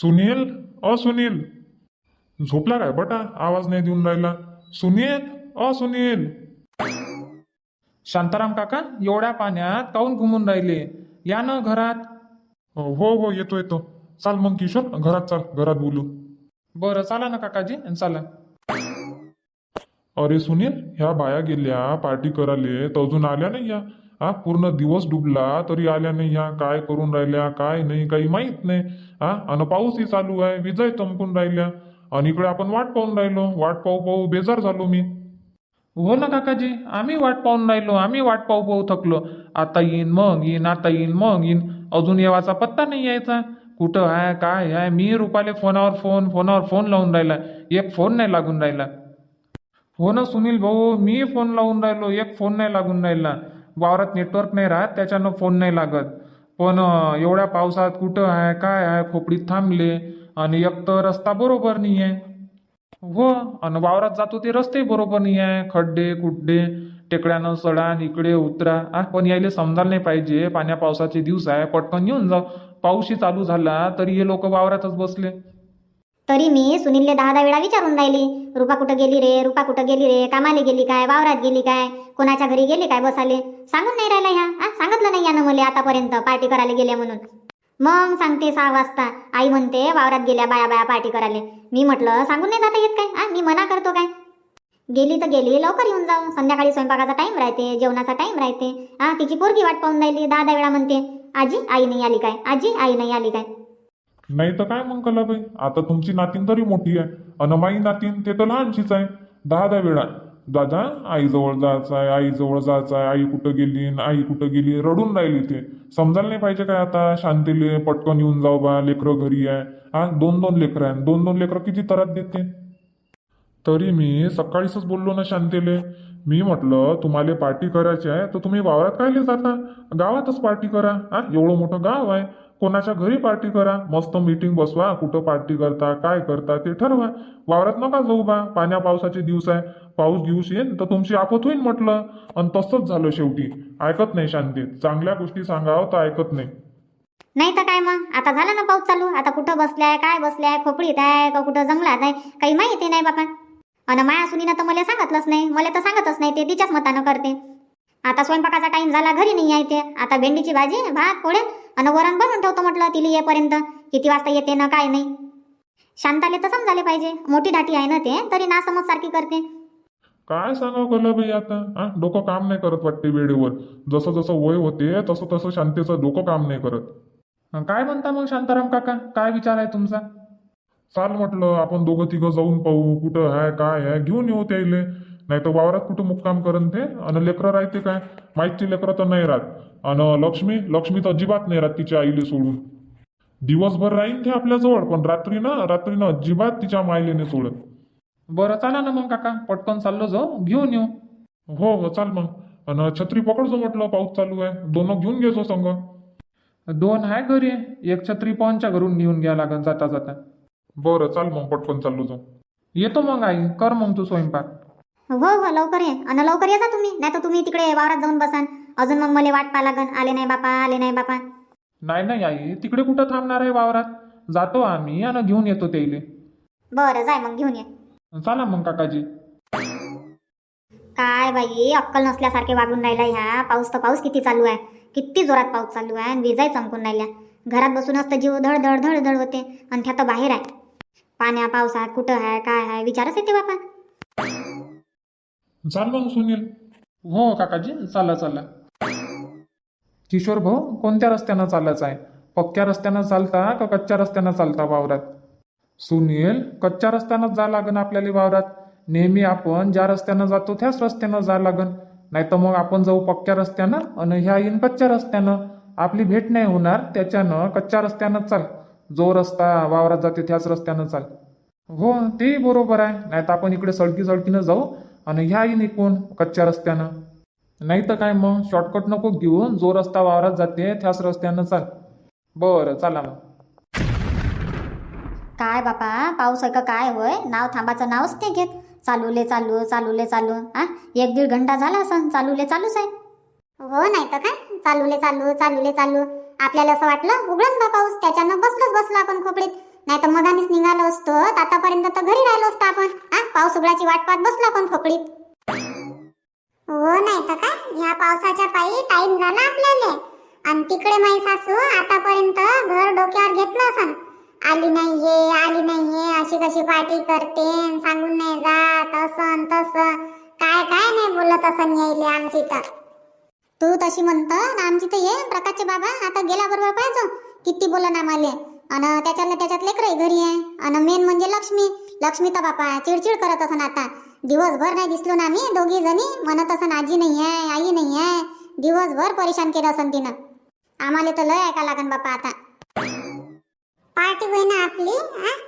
सुनील? अ सुनील. झोपला काय बटा? आवाज नाही देऊन राहिला. सुनील? अ सुनील. शांताराम काका एवढ्या पाण्यात काऊन घुमून राहिले? या ना घरात. हो हो येतो येतो चाल मग किशोर घरात चाल घरात बोलू. बरं चला ना काकाजी चला. अरे सुनील ह्या बाया गेल्या पार्टी कराले तर अजून आल्या नाही या. हा पूर्ण दिवस डुबला तरी आल्या नाही या. काय करून राहिल्या काय नाही काही माहीत नाही. हा? आणि पाऊसही चालू आहे विजय चमकून राहिल्या. आणि इकडे आपण वाट पाहून राहिलो. वाट पाहू पाहू बेजार झालो मी. हो ना काकाजी? आम्ही वाट पाहून राहिलो. आम्ही वाट पाहू पाहू थकलो. आता येईन मग येईन आता येईन मग येईन. अजून येवाचा पत्ता नाही यायचा. कुठं आहे काय आहे? मी रुपाले फोनावर फोन फोनावर फोन लावून राहिला. एक फोन नाही लागून राहिला. हो ना सुनील भाऊ मी फोन लावून राहिलो. एक फोन नाही लागून राहिला. वावरात नेटवर्क नाही राहत त्याच्यानं फोन नाही लागत. पण एवढ्या पावसात कुठं आहे काय आहे खोपडीत थांबले आणि एक तर रस्ता बरोबर नाही आहे. हो आणि वावरात जातो ते रस्ते बरोबर नाही आहे. खड्डे कुड्डे टेकड्यानं सडान इकडे उतरा. आ पण यायला समजायला नाही पाहिजे. पाण्या पावसाचे दिवस आहे पटकन येऊन जाऊ. पाऊसही चालू झाला तरी हे लोक वावरातच बसले. तरी मी सुनीलले दहा दहा वेळा विचारून राहिली. रुपा कुठं गेली रे? रुपा कुठं गेली रे? कामाले गेली काय? वावरात गेली काय? कोणाच्या घरी गेली काय बसाले? सांगून नाही राहिला ह्या. हा सांगितलं नाही यानं मला आतापर्यंत पार्टी करायला गेल्या म्हणून. मग सांगते सहा वाजता. आई म्हणते वावरात गेल्या बाया बाया पार्टी करायला. मी म्हटलं सांगून नाही जाता येत काय? आ मी मना करतो काय? गेली तर गेली लवकर येऊन जाऊ संध्याकाळी स्वयंपाकाचा टाइम राहते जेवणाचा टाइम राहते. हा तिची पोरगी वाट पाहून राहिली दहा दहा वेळा म्हणते आजी आई नाही आली काय? आजी आई नाही आली काय? नाही तर काय मग कलाबाई आता तुमची नातीन तरी मोठी आहे. अन माई नातीन ते तर लहानशीच आहे. दहा दहा वेळा दादा आईजवळ जायचं आहे आईजवळ जायचं आहे आई कुठं गेली आई कुठं गेली? रडून राहिली ते. समजायला नाही पाहिजे काय आता? शांतीले पटकन येऊन जाऊ बा लेकरं घरी आहे. हा दोन दोन लेकरं आहे. दोन दोन लेकरं किती तरात देते? तरी मी सकाळीच बोललो ना शांतीले मी म्हटलं तुम्हाला पार्टी करायची आहे तर तुम्ही वावरात कायले जाता? गावातच पार्टी करा. हा एवढं मोठं गाव आहे. कोणाच्या घरी पार्टी करा? मस्त मीटिंग बसवा. कुठं पार्टी करता? काय करता? ते ठरवा. वावरात नका जाऊ बा. पाण्या पावसाचे दिवस आहे. पाऊस गिऊस येईन तर तुमची आपत होईल म्हटलं. आणि तसंच झालं शेवटी. ऐकत नाही शांतीत. चांगल्या गोष्टी सांगावं हो तर ऐकत नाही. नाही तर काय मग? आता झाला ना पाऊस चालू. आता कुठं बसलाय काय बसलाय खोपडीत आहे का कुठं जंगलात आहे? काही माहिती नाही बापा. अन माया सुनीनं तर मला सांगतलंच नाही. मला तर सांगतच नाही. ते तिच्याच मतानं करते. आता स्वयंपाकाचा टाइम झाला घरी नाही आहे ते. आता भेंडीची भाजी भात पोळे आणि वरण बनवून ठेवतो म्हटलं तिला येईपर्यंत. किती वाजता येते ना काय नाही. शांताले तर समजाले पाहिजे. मोठी दाटी आहे ना ते तरी ना समज सारखी करते. काय सांगावं कलाबाई आता? हा डोकं काम नाही करत वाटते वेळेवर. जसं जसं वय होते तसं तसं शांतीचं डोकं काम नाही करत. अं, काय म्हणता मग शांताराम काका? काय विचार आहे तुमचा? चाल म्हटलं आपण दोघं तिघं जाऊन पाहू कुठं आहे काय आहे घेऊन येऊ त्याले नाही तर वावरात कुठं मुक्काम करन ते? आणि लेकरं राहते काय? माईकची लेकरं तर नाही राहत. आणि लक्ष्मी लक्ष्मी तर अजिबात नाही राहत तिच्या आईले सोडून. दिवसभर राहीन ते आपल्याजवळ पण रात्री ना रात्री ना अजिबात तिच्या मायले नाही सोडत. बरं चला ना मग काका पटकन चाललो जाऊ घेऊन येऊ. हो हो चाल मग. आणि छत्री पकडजो म्हटलं पाऊस चालू आहे. दोन घेऊन घेजो संग. दोन आहे घरी. एक छत्री पवनच्या घरून घेऊन घ्या लागन जाता जाता. बरं चाल मग पटकन चाललो जाऊ. येतो मग आई कर मग तू स्वयंपाक. हो हो लवकर ये. आणि लवकर ये जा तुम्ही. नाही तर तुम्ही तिकडे वावरात जाऊन बसान. अजून मग मला वाट पा लागन. आले नाही बापा आले नाही बापा. नाही नाही आई. तिकडे कुठं थांबणार आहे वावरात? जातो आम्ही. आणि घेऊन येतो त्याले बरं जाय मग घेऊन ये. चला मग काकाजी. काय बाई अक्कल नसल्यासारखे वागून राहिला ह्या. पाऊस तर पाऊस किती चालू आहे. किती जोरात पाऊस चालू आहे. आणि विजाही चमकून राहिल्या. घरात बसूनच तर जीव धड धड धड धड होते. आणि त्या तर बाहेर आहे. पाण्या पावसात कुठं आहे काय आहे विचारच येते बापा. चाल मग सुनील. हो काकाजी चाला चाला किशोर भाऊ कोणत्या रस्त्यानं चालायचं आहे? पक्क्या रस्त्यानं चालता का कच्च्या रस्त्यानं चालता वावरात? सुनील कच्च्या रस्त्यानं जा लागन आपल्याला वावरात. नेहमी आपण ज्या रस्त्यानं जातो त्याच रस्त्यानं जा लागन. नाही तर मग आपण जाऊ पक्क्या रस्त्यानं आणि ह्या येईन कच्च्या रस्त्यानं. आपली भेट नाही होणार त्याच्यानं कच्च्या रस्त्यानं चाल. जो रस्ता वावरात जाते त्याच रस्त्यानं चाल. हो तेही बरोबर आहे. नाही तर आपण इकडे सडकी सडकीनं जाऊ. आणि ह्या येईन इकून कच्च्या रस्त्यानं. नाही तर काय मग? शॉर्टकट नको घेऊन जो रस्ता वावरात जाते त्याच रस्त्यानं चाल. बरं चला मग. काय बापा? पाऊस आहे का काय होय नाव थांबाचं नावच ते घेत. चालूले चालू चालूले चालू. हा एक दीड घंटा झाला असं चालूले चालूच आहे हो नाही तर काय? चालूले चालू चालूले चालू. आपल्याला असं वाटलं उघडन बा पाऊस. त्याच्यानं बसलोच बसलो आपण खोपडीत. नाही तर मधानेच निघालो असतो. तर आतापर्यंत तर घरी राहिलो असतो आपण. हा पाऊस उघडाची वाट पाहत बसलो आपण खोपडीत हो नाही तर काय? ह्या पावसाच्या पायी टाइम झाला आपल्याला. आणि तिकडे माई सासू आतापर्यंत घर डोक्यावर घेतलं असन आली नाहीये आली नाहीये अशी कशी पार्टी करते सांगून नाही जात. असन तसं. काय काय नाही बोलत असं यायले आमची तर. तू तशी म्हणत आमची तर ये प्रकाशचे बाबा. आता गेल्याबरोबर पाहिजे. किती बोलन आम्हाला आणि त्याच्यातलं त्याच्यात लेकरही घरी आहे. आणि मेन म्हणजे लक्ष्मी. लक्ष्मी तर बापा चिडचिड करत असन आता. दिवसभर नाही दिसलो ना आम्ही. दोघी जणी म्हणत असन आजी नाही आहे आई नाही आहे. दिवसभर परेशान केलं असन तिनं. आम्हाला तर लय ऐका लागन बापा आता. पार्टी होई ना आपली?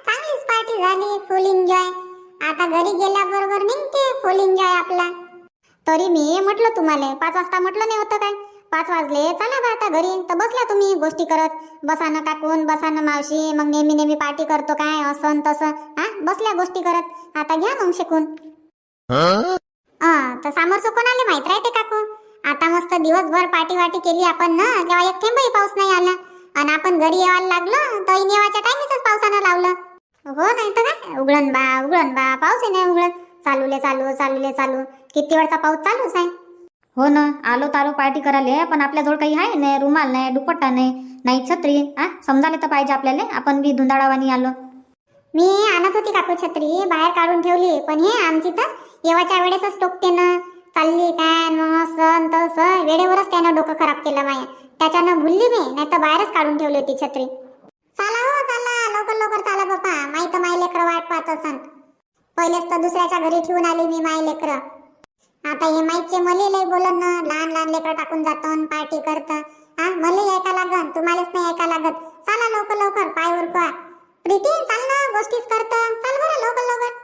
चांगलीच पार्टी झाली. फुल एन्जॉय आता घरी गेल्याबरोबर निघते. फुल एन्जॉय आपला. तरी मी म्हटलं तुम्हाला पाच वाजता म्हटलं नाही होतं काय? पाच वाजले. चला बा आता घरी. तर बसल्या तुम्ही गोष्टी करत. बसानं काकून बसानं मावशी. मग नेहमी नेहमी पार्टी करतो काय? असं तसं. हा? बसल्या गोष्टी करत. आता घ्या मग शिकून. हा? तर सामोरचं कोणाला माहीत राहते काकू? आता मस्त दिवसभर पार्टी वाटी केली आपण ना तेव्हा एक थेंबही पाऊस नाही आला. आणि आपण घरी यायला लागलो तर येवाच्या टायमीच पावसानं लावलं. हो नाही तर काय? उघडन बा उघडन बा. पाऊस नाही उघडत चालूले चालू चालूले चालू. किती वेळचा पाऊस चालूच आहे? हो ना आलो तालो पार्टी करायला पण आपल्याजवळ काही आहे नाही रुमाल नाही दुपट्टा नाही नाही छत्री हा समजायला तर पाहिजे आपल्याला आपण बी धुंदाळावानी आलो. मी आणत होती काकू छत्री बाहेर काढून ठेवली पण हे आमची तर येवाच्या वेळेसच टोकते ना. चालली काय मग सण तसं वेळेवरच त्यानं डोकं खराब केलं माया. त्याच्यानं भुलली मी नाही तर बाहेरच काढून ठेवली होती छत्री. चला हो चला लवकर लवकर चला बाप्पा माई तर माई लेकरं वाट पाहत असन. पहिलेच तर दुसऱ्याच्या घरी ठेवून आली मी माई लेकरं. आता हे माईचे मले लय बोलन ना लहान लहान लेकरं टाकून जातो पार्टी करत. हा मले ऐका लागन तुम्हालाच नाही ऐका लागत. चला लवकर लवकर पाय उरकवा. प्रीती चाल ना गोष्टीच करत. चाल बरं लवकर लवकर.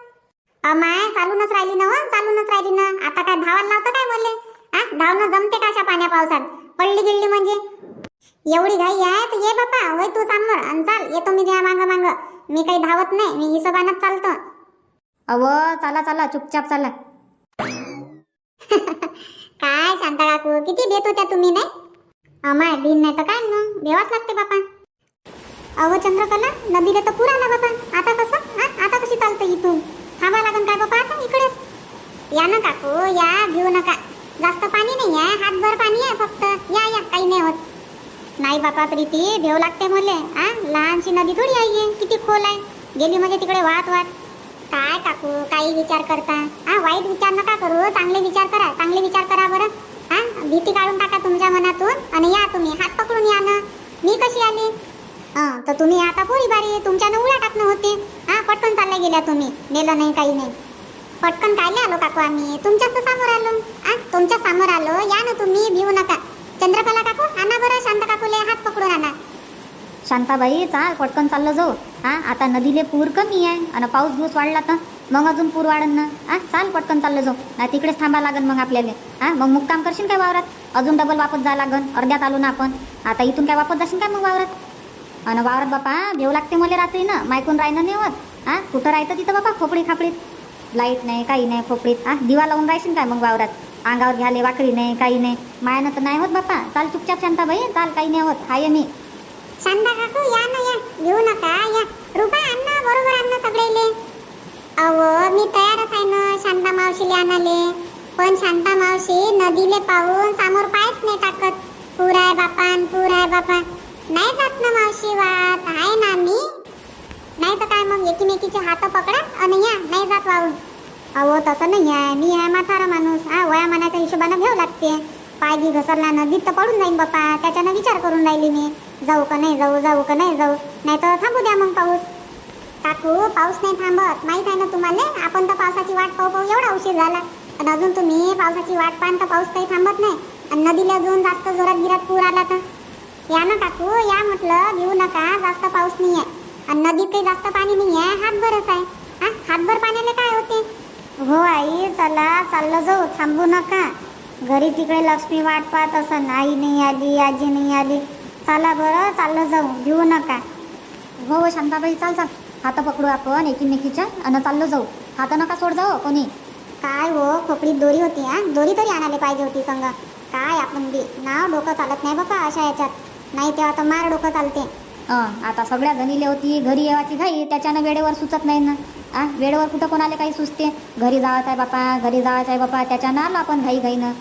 अमाय चालूनच राहिली ना हो, चालूनच राहिली ना. आता काय धावायला लावतं काय बोलले हा धावणं जमते का अशा पाण्या पावसात? पडली गिळली म्हणजे? एवढी घाई आहे तर ये बापा वय तू सांबर आणि चाल येतो मी द्या मांग मांग. मी काही धावत नाही मी हिशोबानच चालतो. अव चला चला चुपचाप चला. काय शांता काकू किती देत होत्या तुम्ही नाही? बिन नाही तर काय मग देवाच लागते बापा. अहो चंद्रकला नदीला तर पूर आला बापा. आता कसं? हा? आता कशी चालतं इथून? थांबा लागन काय बापा आता इकडेच. या ना काकू या घेऊ नका. जास्त पाणी नाही आहे हातभर पाणी आहे फक्त. या या काही नाही होत. नाही बापा प्रीती भेव लागते मले. आ लहानशी नदी थोडी आहे किती खोल आहे. गेली म्हणजे तिकडे वाहत वाहत काय काकू काही विचार करता? हा वाईट विचार नका करू हो. चांगले विचार करा. चांगले विचार करा बरं. हा भीती काढून टाका तुमच्या मनातून आणि या तुम्ही. हात पकडून या ना. मी कशी आली? तर तुम्ही आता पोरी बारी तुमच्यानं उड्या टाकणं होते. हा पटकन चालल्या गेल्या तुम्ही. नेलं नाही काही नाही. पटकन कायले आलो काकू आम्ही? तुमच्याच समोर आलो. आ तुमच्यासमोर आलो. या ना तुम्ही भिवू नका. चंद्रकला काकू आणा बरं शांत काकूले. हात पकडून आणा. शांताबाई चाल पटकन चाललं जाऊ. हा आता नदीले पूर कमी आहे आणि पाऊस दिवस वाढला तर मग अजून पूर वाढन ना. हा चाल पटकन चाललं जाऊ. नाही तिकडेच थांबा लागन मग आपल्याला. हा मग मुक्काम करशील काय वावरात? अजून डबल वापस जा लागन. अर्ध्यात आलो ना आपण. आता इथून काय वापस जाशील काय मग वावरात? आणि वावरात बापा घेऊ लागते मला रात्री ना. मायकून राहणं नाही होत हा कुठं राहतं तिथं बापा? खोपडी खापडीत. लाइट नाही काही नाही खोपडीत. हा दिवा लावून राहशील काय मग वावरात? अंगावर घ्याले वाकडी नाही काही नाही. मायानं तर नाही होत बापा. चाल चुपचाप शांताबाई. चाल काही नाही होत. हाय मी. शांता काकू या ना या घेऊ नका या रुपा अन्न बरोबर अन्न सगळेले अहो मी तयारच आहे ना शांता मावशीले आणाले पण शांता मावशी नदीले पाहून समोर पायच नाही टाकत पूर आहे बापा अन पूर आहे बापा नाही जात ना मावशी वाट आहे ना मी नाही तर काय मग एकीमेकीचे हात पकडा आणि या नाही जात वाहून अहो तसं नाही आहे मी आहे म्हातारा माणूस हा वयामानाच्या हिशोबानं घेऊ लागते पाय घी घसरला नदीत तर पडून जाईन बाप्पा. त्याच्यानं विचार करून राहिली मी. जाऊ का नाही जाऊ जाऊ का नाही जाऊ. नाही तर थांबू द्या मग पाऊस. काकू पाऊस नाही थांबत. माहीत आहे ना तुम्हाला? आपण तर पावसाची वाट पाहू पाहू एवढा उशीर झाला. पण अजून तुम्ही पावसाची वाट पाहन तर पाऊस काही थांबत नाही. आणि नदीला अजून जास्त जोरात गिरात पूर आला तर? या ना काकू या म्हटलं घेऊ नका. जास्त पाऊस नाही आहे आणि नदीत काही जास्त पाणी नाही आहे हातभरच आहे. हा हातभर पाण्याला काय होते? हो आई चला चाललं जाऊ. थांबू नका. घरी तिकडे लक्ष्मी वाट पाहत असं आई नाही आली आजी नाही आली. चला बरं चाललं जाऊ घेऊ नका. हो हो शांताबाई चाल चाल. हात पकडू आपण एकीमेकीच्या आणि चाललं जाऊ. हात नका सोड जाऊ कोणी. काय हो खोपडीत दोरी होती हा? दोरी तरी आणायला पाहिजे होती संग. काय आपण बी नाव डोकं चालत नाही बघा अशा याच्यात. नाही तेव्हा तर मार डोकं चालते. आता सगळ्या जणीले होती घरी येवाची घाई त्याच्यानं वेळेवर सुचत नाही ना. आ वेळेवर कुठं कोणाला काही सुचते? घरी जायचं आहे बापा घरी जायचं आहे बापा त्याच्यानं आलो आपण घाई घाईनं.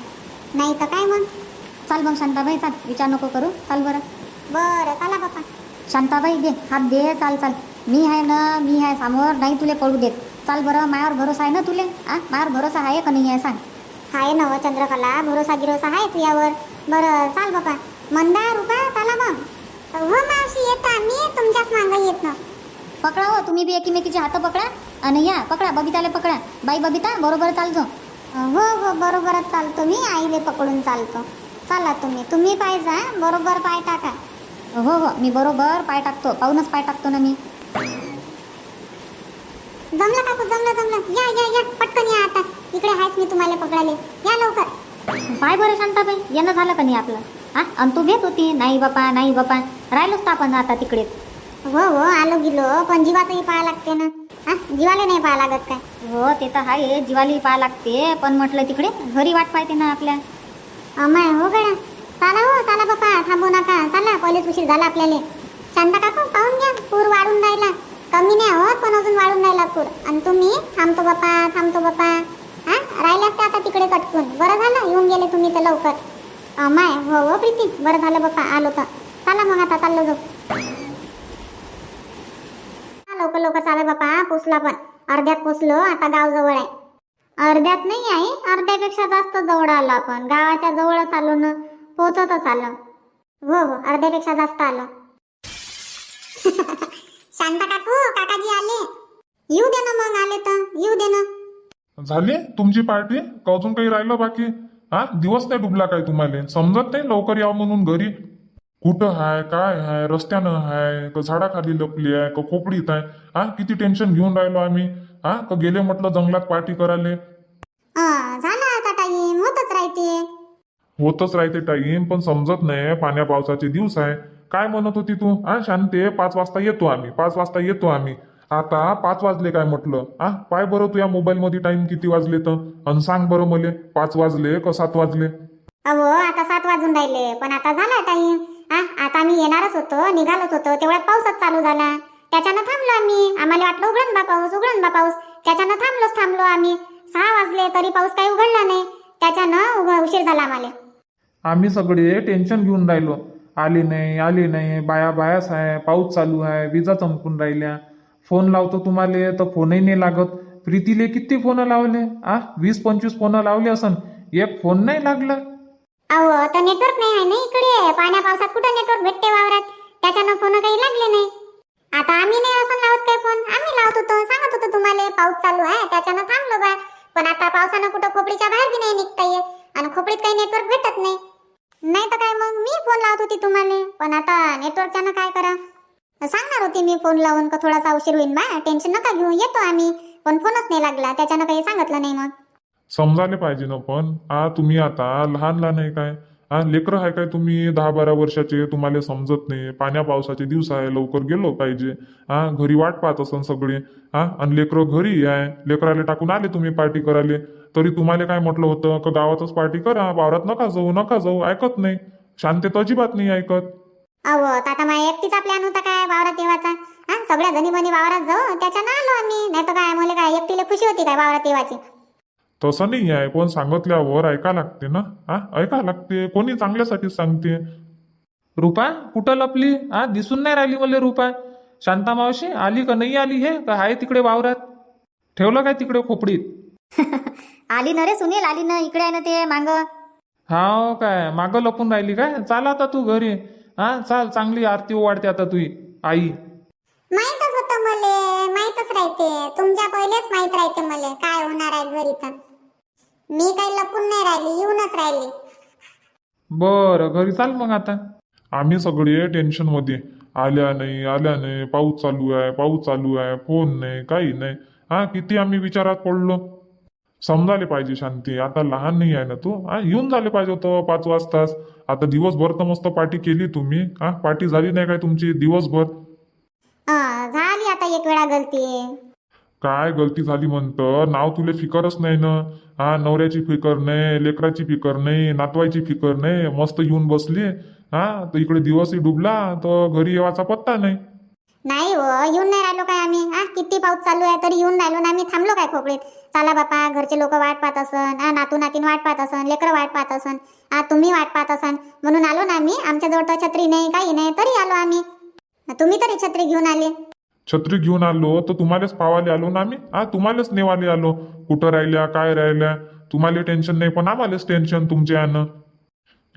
नाही तर काय मग? चाल मग शांताबाई चाल. विचार नको करू. चाल बरं. बरं चला बापा. शांताबाई दे हात दे. चाल चाल. मी आहे ना मी आहे समोर. नाही तुले पडू देत. चाल बरं. मायावर भरोसा आहे ना तुले? आ? मायावर भरोसा आहे का नाही आहे सांग. हाय नव चंद्रकला. भरोसा गिरोसा आहे तुझ्यावर. बरं चाल बापा. मंदा रुपा चला मग. हो मावशी येत. आम्ही तुमच्याच मागं येत ना पकडा हो. तुम्ही बी एकीमेकीचे हात पकडा. आणि या पकडा. बबिताले पकडा. बाई बबिता बरोबर चालतो हो हो बरोबरच चालतो मी. आईले पकडून चालतो. चला तुम्ही. तुम्ही पाय जा बरोबर पाय टाका. हो हो मी बरोबर पाय टाकतो. पाहूनच पाय टाकतो ना मी. जमलं काकू जमलं जमलं. या या या. पटकन या आता. इकडे आहेच मी तुम्हाला पकडाले या लवकर. पाय बरं शांताबाई. येणं झालं का नाही आपलं? हा? आणि तू भेट होती? नाही बापा नाही बापा. राहिलोच तर आपण आता तिकडे. हो हो आलो गेलो. पण जीवातही पाहा लागते ना. हा जीवाला नाही पाहा लागत काय? हो ते तर आहे जीवाली पाय लागते पण म्हटलं तिकडे घरी वाट पाहते ना आपल्या. अमाय हो गड्या. चला हो चला बापा थांबू नका. चला पहिलेच उशीर झाला आपल्याला. शांता काकू पाहून घ्या पूर वाढून राहिला. कमी नाही होत पण अजून वाढून राहिला पूर. आणि तुम्ही थांबतो बापा थांबतो बापा. हा राहिले असते आता तिकडे कटकून? बरं झालं येऊन गेले तुम्ही तर लवकर. अमाय हो हो प्रीती. बरं झालं बापा आलो तर. चला मग आता चाललो जाऊ. लवकर लवकर बापा पोचला पण. अर्ध्यात पोचलो आता गाव जवळ आहे. अर्ध्यात नाही आहे अर्ध्यापेक्षा जास्त जवळ आलो आपण. गावाच्या जवळच आलो ना पोहोचतच आलो. हो हो अर्ध्यापेक्षा जास्त आलो. शांता काकू काकाजी आले. येऊ दे ना मग आले तर. येऊ दे ना. झाली तुमची पार्टी? का अजून काही राहिलं बाकी? हा दिवस नाही डुबला काय तुम्हाला? समजत नाही लवकर यावं म्हणून घरी. कुठं हाय काय हाय रस्त्यानं हाय का झाडाखाली लपली आहे का खोपडीत आहे हा किती टेन्शन घेऊन राहिलो आम्ही हा का गेले म्हटलं जंगलात पार्टी करायला. झाला आता टाईम होतच राहते. होतच राहते टाईम पण समजत नाही पाण्या पावसाचे दिवस आहे. काय म्हणत होती तू? हा शांते पाच वाजता येतो आम्ही पाच वाजता येतो आम्ही. आता पाच वाजले काय म्हटलं? हा पाय बरं तू या मोबाईल मध्ये टाइम किती वाजले तर? आणि सांग बरं मले पाच वाजले का सात वाजले? अहो आता सात वाजून राहिले पण आता झाला टाईम. हा आता आम्ही येणारच होतो निघालोच होतो तेवढ्यात पाऊसच चालू झाला. त्याच्यानं थांबलो आम्ही. आम्हाला वाटलं उघडन बा पाऊस उघडन बा पाऊस. त्याच्यानं थांबलोच थांबलो आम्ही. सहा वाजले तरी पाऊस काही उघडला नाही. त्याच्यानं उशीर झाला आम्हाला. आम्ही सगळे टेन्शन घेऊन राहिलो. आले नाही आले नाही. बाया बायाच आहे पाऊस चालू आहे विजा चमकून राहिल्या. फोन लावतो तुम्हाला तर फोनही नाही लागत. प्रीतीले किती फोन लावले? आ वीस पंचवीस फोन लावले असन. एक फोन नाही लागला. अहो तर नेटवर्क नाही आहे ना इकडे. पाण्या पावसात कुठं नेटवर्क भेटते वावरात? त्याच्यानं फोन काही लागले नाही. आता आम्ही नाही असं लावत काय फोन? आम्ही लावत होतो सांगत होतो तुम्हाला पाऊस चालू आहे त्याच्यानं थांबलो बा. पण आता पावसानं कुठं खोपडीच्या बाहेर बी नाही निघता येत. आणि खोपडीत काही नेटवर्क भेटत नाही. नाही तर काय मग मी फोन लावत होती तुम्हाला. पण आता नेटवर्कच्यानं काय करा? सांगणार होती मी फोन लावून का थोडासा उशीर होईल बा. टेन्शन नका घेऊ येतो आम्ही. पण फोनच नाही लागला. त्याच्यानं काही सांगितलं नाही मग. समजाने पाहिजे ना पण. आ तुम्ही आता लहान लहान आहे काय? हा लेकरं आहे काय तुम्ही? दहा बारा वर्षाचे तुम्हाला समजत नाही. पाण्या पावसाचे दिवस आहे लवकर गेलो पाहिजे. हा घरी वाट पाहत असन सगळे. हा आणि लेकरं घरी आहे. लेकराला टाकून आले तुम्ही पार्टी करायला. तरी तुम्हाला काय म्हटलं होतं? का गावातच पार्टी करा. वावरात नका जाऊ नका जाऊ. ऐकत नाही. शांतता अजिबात नाही ऐकत. अहो आता माझ्या एकटीचा प्लॅन होता काय? वावरात येवाचा. हा सगळ्या जणी बनी वावरात जाऊ. त्याच्यानं आलो आम्ही. नाही तर काय? मुले काय? एकटीला खुशी होती काय वावरात येवाची? तसं नाही आहे. कोण सांगितल्यावर ऐका लागते ना. हा? ऐका लागते. कोणी चांगल्यासाठीच सांगते? रुपा कुठं लपली? आ दिसून नाही राहिली मला रुपा. शांता मावशी आली का नाही आली हे? का आहे तिकडे वावरात? ठेवलं काय तिकडे खोपडीत? आली ना रे सुनील आली ना. इकडे आहे ना ते मांग. हाव काय? मागं लपून राहिली काय? चाल आता तू घरी. हा? चाल चांगली आरती ओवाळते आता तुझी आई. माहीतच होतं मले. माहीतच राहते. तुमच्या पहिलेच माहीत राहते मले. काय होणार आहे घरी तर? मी काही लपून नाही राहिली येऊनच राहिली. बरं घरी चाल मग आता. आम्ही सगळे टेन्शनमध्ये. आल्या नाही आल्या नाही पाऊस चालू आहे पाऊस चालू आहे फोन नाही काही नाही. हा किती आम्ही विचारात पडलो. समजायला पाहिजे शांती. आता लहान नाही आहे ना तू? हा येऊन झाले पाहिजे होतं पाच वाजताच. आता दिवसभर तर मस्त पार्टी केली तुम्ही. हा पार्टी झाली नाही काय तुमची? दिवसभर. अं, झाली आता एक वेळा गलती. काय गलती झाली म्हणतं? नाव तुले फिकरच नाही ना? हा नवऱ्याची फिकर नाही लेकराची फिकर नाही नातवायची फिकर नाही मस्त येऊन बसली. हा तर इकडे दिवसही डुबला तर घरी येवाचा पत्ता नाही. नाही हो येऊन नाही राहिलो काय आम्ही? हा किती पाऊस चालू आहे तरी येऊन राहिलो ना आम्ही. थांबलो काय खोकळीत चला बापा घरचे लोक वाट पाहत असन हा नातू नातीन वाट पाहत असन लेकरं वाट पाहत असन हा तुम्ही वाट पाहत असन. म्हणून आलो ना आम्ही. आमच्याजवळ तर छत्री नाही काही नाही तरी आलो आम्ही. तुम्ही तरी छत्री घेऊन आले. छत्री घेऊन आलो तर तुम्हालाच पावाले आलो ना आम्ही? हा तुम्हालाच नेवाले आलो. कुठं राहिल्या काय राहिल्या? तुम्हाला टेन्शन नाही पण आम्हालाच टेन्शन तुमच्या यानं.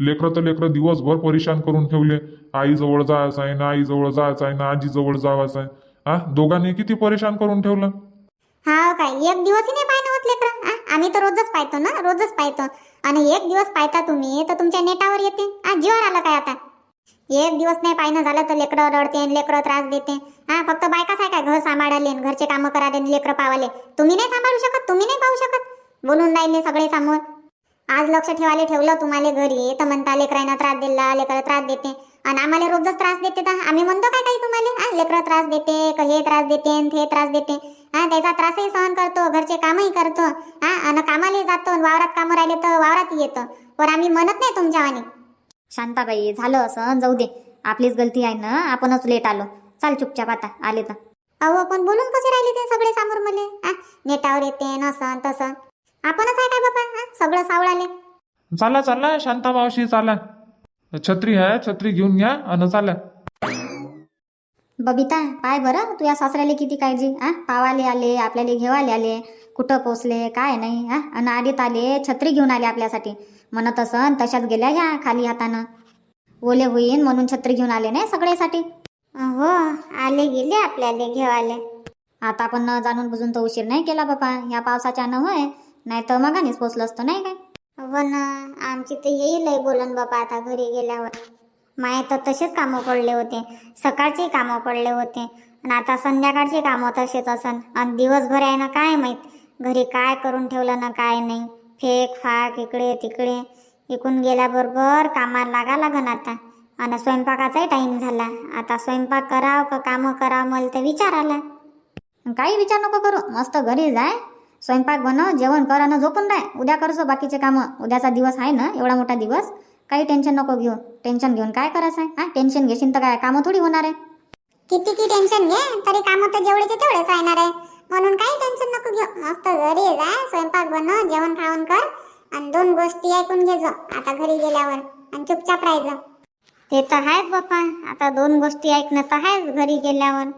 लेकरं तर लेकरं दिवसभर परेशान करून ठेवले. आईजवळ जायचं आहे ना आईजवळ जायचं आहे ना आजी जवळ आहे. हा दोघांनी किती परेशान करून ठेवलं? हा काय एक दिवसही नाही पाहिलं होत लेकरं. आम्ही तर रोजच पाहतो ना रोजच पाहतो. आणि एक दिवस पाहता तुम्ही तर तुमच्या नेटावर येते. आ जीवावर आलं काय आता? एक दिवस नाही पाहिलं झालं तर लेकरं रडते लेकरं त्रास देते. हा फक्त बायकाच आहे काय घर सांभाळाले घरचे कामं कराले लेकरं पावाले तुम्ही नाही सांभाळू शकत तुम्ही नाही पाहू शकत. बोलून राहिले सगळे समोर. आज लक्ष ठेवायला ठेवलं तुम्हाला घरी तर म्हणता लेकरांना त्रास दिला लेकरं त्रास देते. आणि आम्हाला रोजच त्रास देते तर आम्ही म्हणतो काय काही तुम्हाला? हा लेकरं त्रास देते हे त्रास देते हे त्रास देते. हा त्याचा त्रासही सहन करतो घरचे कामही करतो. हा आणि कामाला जातो आणि वावरात कामं राहिले तर वावरात येतं. पण आम्ही म्हणत नाही तुमच्यावानी शांताबाई झालं असं? जाऊ दे. आपलीच गलती आहे ना? आपणच लेट आलो. चाल चुपचाप आता. आले तर. अहो पण बोलून कसे राहिले ते सगळे समोर मले? हा नेटावर येते नसन तसं आपणच आहे काय बाबा? हा सगळं सावळाले चला चला. शांता मावशी चाला. छत्री आहे छत्री घेऊन घ्या आणि चाला. बबिता पाय बरं. तुझ्या सासऱ्याला किती काळजी? आ पावाले आले आपल्याला घेवाले आले. कुठं पोचले काय नाही. हा आणि आधीत आले. छत्री घेऊन आले आपल्यासाठी. म्हणत असन तशाच गेल्या ह्या खाली हातानं. ओले होईन म्हणून छत्री घेऊन आले नाही सगळ्यासाठी? हो आले गेले आपल्याला घेवाले आता आपण न जाणून बुजून तर उशीर नाही केला बाबा. ह्या पावसाच्या न होय नाही तर मगानेच पोचलं असतं नाही काय? हो ना आमची तर येईल बोलन बाबा आता घरी गेल्यावर. माये तर तसेच कामं पडले होते सकाळचे कामं पडले होते. आणि आता संध्याकाळचे कामं तसेच असन. आणि दिवसभर आहे ना काय माहीत घरी काय करून ठेवलं ना काय नाही. फेक फाक इकडे तिकडे. इकून गेल्याबरोबर कामाला लागा लागन आता. आणि स्वयंपाकाचाही टाईम झाला. आता स्वयंपाक कराव का कामं करावं मला तर विचार आला. काही विचार नको करू. मस्त घरी जाय. स्वयंपाक बनव जेवण कर आणि झोपून राह उद्या करसो बाकीचे कामं. उद्याचा दिवस आहे ना एवढा मोठा दिवस. काही टेन्शन नको घेऊ. टेन्शन घेऊन काय करायचं आहे? हा टेन्शन घेशील तर काय? कामं थोडी होणार आहे. किती की टेन्शन घे. तरी कामं तर जेवढेचे तेवढेच राहणार आहे. म्हणून काही टेन्शन नको घेऊ. मस्त घरी जाय स्वयंपाक बनव जेवण खावण कर आणि दोन गोष्टी ऐकून घे जो. आता घरी गेल्यावर आणि चुपचाप राहायचं ते तर आहेच बाप्पा. आता दोन गोष्टी ऐकणं तर आहेच घरी गेल्यावर.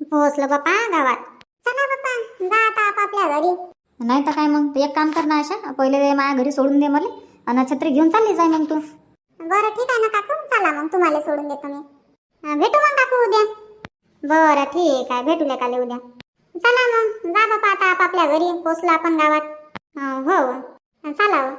पोहोचलो बाप्पा गावात. चला बाप्पा जा आता आपापल्या घरी. नाही तर काय मग? तू एक काम कर ना अशा. पहिले ते माझ्या घरी सोडून दे मला आणि छत्री घेऊन चालली जाय मग तू. बरं ठीक आहे ना काकू. चला मग तुम्हाला सोडून देतो मी. भेटू मग काकू उद्या. बरं ठीक आहे. भेटू लेकाले उद्या चला मग. जा बापा आता आपापल्या घरी. पोचलो आपण गावात. हो. चला हो.